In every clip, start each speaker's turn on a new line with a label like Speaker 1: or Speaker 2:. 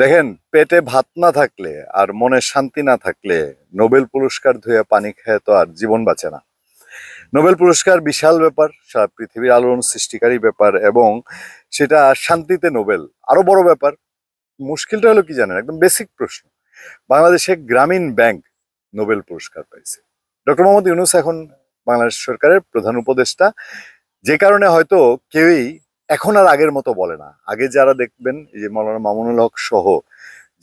Speaker 1: দেখেন, পেটে ভাত না থাকলে আর মনে শান্তি না থাকলে নোবেল পুরস্কার ধুয়ে পানি খেয়ে তো আর জীবন বাঁচে না। নোবেল পুরস্কার বিশাল ব্যাপার, সারা পৃথিবীর আলোড়ন সৃষ্টিকারী ব্যাপার এবং সেটা শান্তিতে নোবেল আরও বড় ব্যাপার। মুশকিলটা হলো কি জানেন? একদম বেসিক প্রশ্ন। বাংলাদেশে গ্রামীণ ব্যাংক নোবেল পুরস্কার পাইছে। ডক্টর মোহাম্মদ ইউনুস এখন বাংলাদেশ সরকারের প্রধান উপদেষ্টা। যে কারণে হয়তো কেউই এখন আর আগের মতো বলে না। আগে যারা দেখবেন, এই যে মৌলানা মামুনুল হক সহ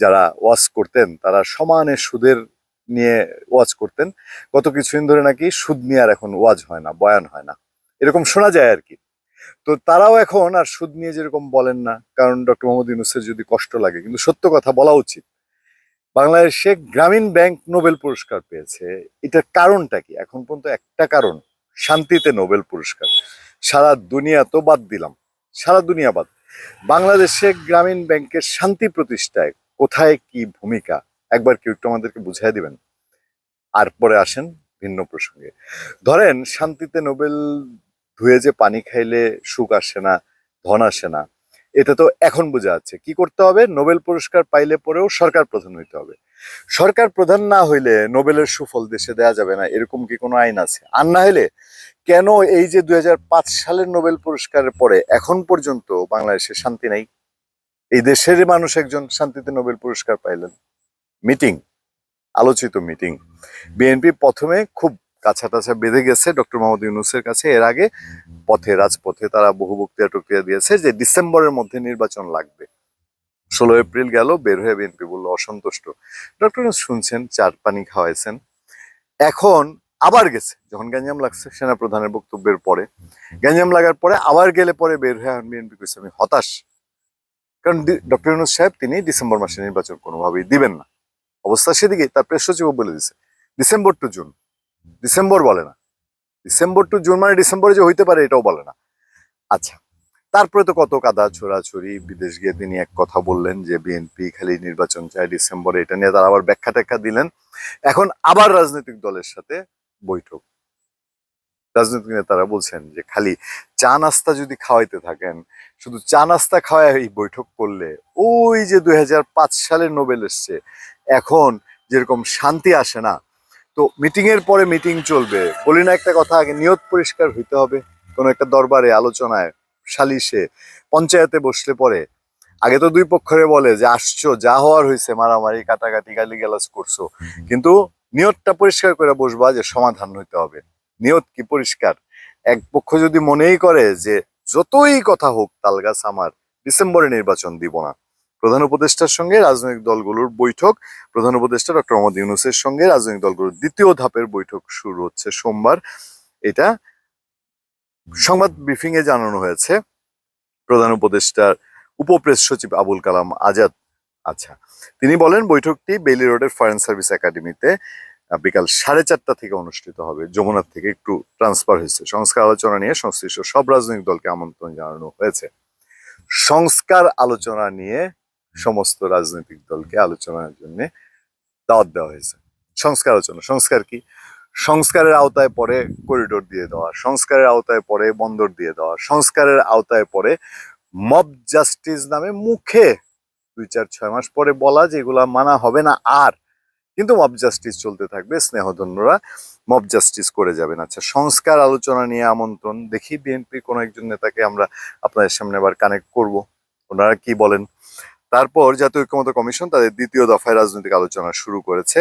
Speaker 1: যারা ওয়াজ করতেন, তারা সমানে সুদের নিয়ে ওয়াজ করতেন। গত কিছুদিন ধরে নাকি সুদ নিয়ে আর এখন ওয়াজ হয় না, বয়ান হয় না। এরকম শোনা যায় আর কি। তো তারাও এখন আর সুদ নিয়ে যেরকম বলেন না, কারণ ডক্টর মোহাম্মদ ইউনুসের যদি কষ্ট লাগে, কিন্তু সত্য কথা বলা উচিত। বাংলাদেশে গ্রামীণ ব্যাংক নোবেল পুরস্কার পেয়েছে, এটার কারণটা কি? এখন পর্যন্ত একটা কারণ, শান্তিতে নোবেল পুরস্কার। সারা দুনিয়া তো বাদ দিলাম। সারা দুনিয়া বাদ। বাংলাদেশে গ্রামীণ ব্যাংকের শান্তি প্রতিষ্ঠায় কোথায় কি ভূমিকা? একবার কেউ একটু আমাদেরকে বুঝাই দিবেন। আর পরে আসেন ভিন্ন প্রসঙ্গে। ধরেন, শান্তিতে নোবেল ধুয়ে যে পানি খাইলে সুখ আসে না, ধন আসে না এটা তো এখন বোঝা যাচ্ছে। কি করতে হবে? নোবেল পুরস্কার পাইলে পরেও সরকার প্রধান হইতে হবে। সরকার প্রধান না হইলে নোবেলের সুফল দেশে দেয়া যাবে না, এরকম কি কোনো আইন আছে? আর না হলে কেন এই যে দুই হাজার পাঁচ সালের নোবেল পুরস্কারের পরে এখন পর্যন্ত বাংলাদেশে শান্তি নাই? এই দেশের মানুষ একজন শান্তিতে নোবেল পুরস্কার পাইলেন। মিটিং, আলোচিত মিটিং। বিএনপি প্রথমে খুব কাছা টাছা বেঁধে গেছে ডক্টর মোহাম্মদ ইউনুসের কাছে। এর আগে পথে, রাজপথে তারা বহু বক্তৃতা টক্রিয়া দিয়েছে যে ডিসেম্বরের মধ্যে নির্বাচন লাগবে। ষোলো এপ্রিল গেল, বের হয়ে বিএনপি বলল, অসন্তুষ্ট। ডক্টর শুনছেন, চার পানি খাওয়াইছেন। এখন আবার গেছে। যখন গ্যাঞ্জাম লাগছে সেনা প্রধানের বক্তব্যের পরে। গ্যাঞ্জাম লাগার পরে আবার গেলে পরে বের হয়ে এখন বিএনপি কইছে আমি হতাশ। কারণ ডক্টর ইউনুস সাহেব, তিনি ডিসেম্বর মাসে নির্বাচন কোনোভাবেই দিবেন না। অবস্থা সেদিকে তার প্রেস সচিবও বলে দিছে ডিসেম্বর টু জুন। ডিসেম্বর বলে না। ডিসেম্বর টু জুন মানে ডিসেম্বরে যে হইতে পারে, এটাও বলে না। আচ্ছা তারপরে তো কত কাদা ছোড়াছড়ি, বিদেশ গিয়ে তিনি এক কথা বললেন যে বিএনপি খালি নির্বাচন চায় ডিসেম্বরে, এটা নিয়ে তারা আবার ব্যাখ্যা ট্যাখ্যা দিলেন। এখন আবার রাজনৈতিক দলের সাথে বৈঠক। রাজনৈতিক নেতারা বলছেন যে খালি চা নাস্তা যদি খাওয়াইতে থাকেন শুধু চা নাস্তা খাওয়ায় এই বৈঠক করলে ওই যে দুই সালের নোবেল এসছে এখন যেরকম শান্তি আসে না তো মিটিং এর পরে মিটিং চলবে। বলি না একটা কথা আগে নিয়ত পরিষ্কার হইতে হবে। কোনো একটা দরবারে আলোচনায় সালিশে পঞ্চায়েতে বসলে পরে আগে তো দুই পক্ষরে বলে যে আসছো যা হওয়ার হয়েছে মারামারি কাটাকাটি গালি গালাজ করছ কিন্তু নিয়তটা পরিষ্কার করে বসবা যে সমাধান হইতে হবে। নিয়ত কি পরিষ্কার? এক পক্ষ যদি মনেই করে যে যতই কথা হোক তালগাছ আমার, ডিসেম্বরে নির্বাচন দিব না। প্রধান উপদেষ্টার সঙ্গে রাজনৈতিক দলগুলোর বৈঠক, প্রধান উপদেষ্টা ডক্টর মোহাম্মদ ইউনুসের সঙ্গে রাজনৈতিক দলগুলোর দ্বিতীয় ধাপের বৈঠক শুরু হচ্ছে সোমবার। এটা সংবাদ ব্রিফিং এ জানানো হয়েছে। প্রধান উপদেষ্টার উপপ্রেস সচিব আবুল কালাম আজাদ আচ্ছা তিনি বলেন বৈঠকটি বেইলি রোডের ফরেন সার্ভিস একাডেমিতে বিকাল সাড়ে চারটা থেকে অনুষ্ঠিত হবে। যমুনার থেকে একটু ট্রান্সফার হয়েছে। সংস্কার আলোচনা নিয়ে সংশ্লিষ্ট সব রাজনৈতিক দলকে আমন্ত্রণ জানানো হয়েছে। সংস্কার আলোচনা নিয়ে সমস্ত রাজনৈতিক দলকে আলোচনার জন্য দাওয়াত দেওয়া হয়েছে। সংস্কার আলোচনা, সংস্কার কি? সংস্কারের আওতায় পরে করিডোর দিয়ে দেওয়া, সংস্কারের আওতায় পরে বন্দর দিয়ে দেওয়া, সংস্কারের আওতায় পরে মব জাস্টিস নামে মুখে দুই চার ছয় মাস পরে বলা যে এগুলা মানা হবে না আর। কিন্তু মব জাস্টিস চলতে থাকবে স্নেহধন্যরা মব জাস্টিস করে যাবেন। আচ্ছা সংস্কার আলোচনা নিয়ে আমন্ত্রণ দেখি বিএনপি কোনো একজন নেতাকে আমরা আপনাদের সামনে আবার কানেক্ট করব। ওনারা কি বলেন? তারপর জাতীয় ঐক্যমত কমিশন তাদের দ্বিতীয় দফায় রাজনৈতিক আলোচনা শুরু করেছে।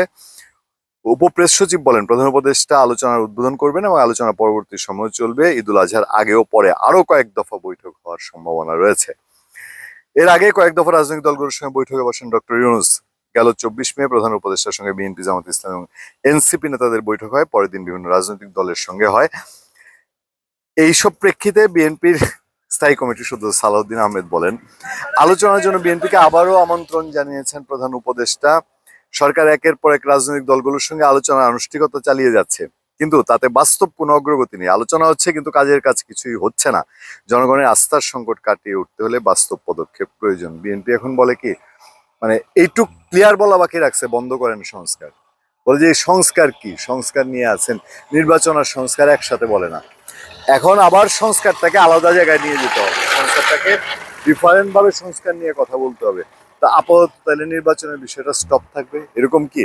Speaker 1: উপপ্রেস সচিব বলেন, প্রধান উপদেষ্টা আলোচনার উদ্বোধন করবেন এবং আলোচনা পরবর্তী সময় চলবে। ঈদুল আজহার আগেও পরে আরও কয়েক দফা বৈঠক হওয়ার সম্ভাবনা রয়েছে। এর আগে কয়েক দফা রাজনৈতিক দলগুলোর সঙ্গে বৈঠকে বসেন ডক্টর ইউনুস। গেল চব্বিশ মে প্রধান উপদেষ্টার সঙ্গে বিএনপি, জামাত ইসলাম এবং এনসিপি নেতাদের বৈঠক হয়, পরের দিন বিভিন্ন রাজনৈতিক দলের সঙ্গে হয়। এইসব প্রেক্ষিতে বিএনপির স্থায়ী কমিটির সদস্য সালাউদ্দিন আহমেদ বলেন, আলোচনার জন্য বিএনপিকে আবারও আমন্ত্রণ জানিয়েছেন প্রধান উপদেষ্টা। সরকার একের পর এক রাজনৈতিক দলগুলোর সঙ্গে আলোচনা আনুষ্ঠানিকতা চালিয়ে যাচ্ছে। কিন্তু তাতে বাস্তব কোনো অগ্রগতি নেই। আলোচনা হচ্ছে কিন্তু কাজের কাজ কিছুই হচ্ছে না। জনগণের আস্থার সংকট কাটিয়ে উঠতে হলে বাস্তব পদক্ষেপ প্রয়োজন। বিএনপি এখন বলে কি মানে এইটুক ক্লিয়ার বলা বাকি রাখছে, বন্ধ করেন সংস্কার। বলে যে, সংস্কার কি? সংস্কার নিয়ে আছেন, নির্বাচন আর সংস্কার একসাথে বলে না। এখন আবার সংস্কারটাকে আলাদা জায়গায় নিয়ে যেতে হবে। সংস্কারটাকে ডিফারেন্ট ভাবে সংস্কার নিয়ে কথা বলতে হবে। তা আপাতত তাহলে নির্বাচনের বিষয়টা স্টপ থাকবে। এরকম কি?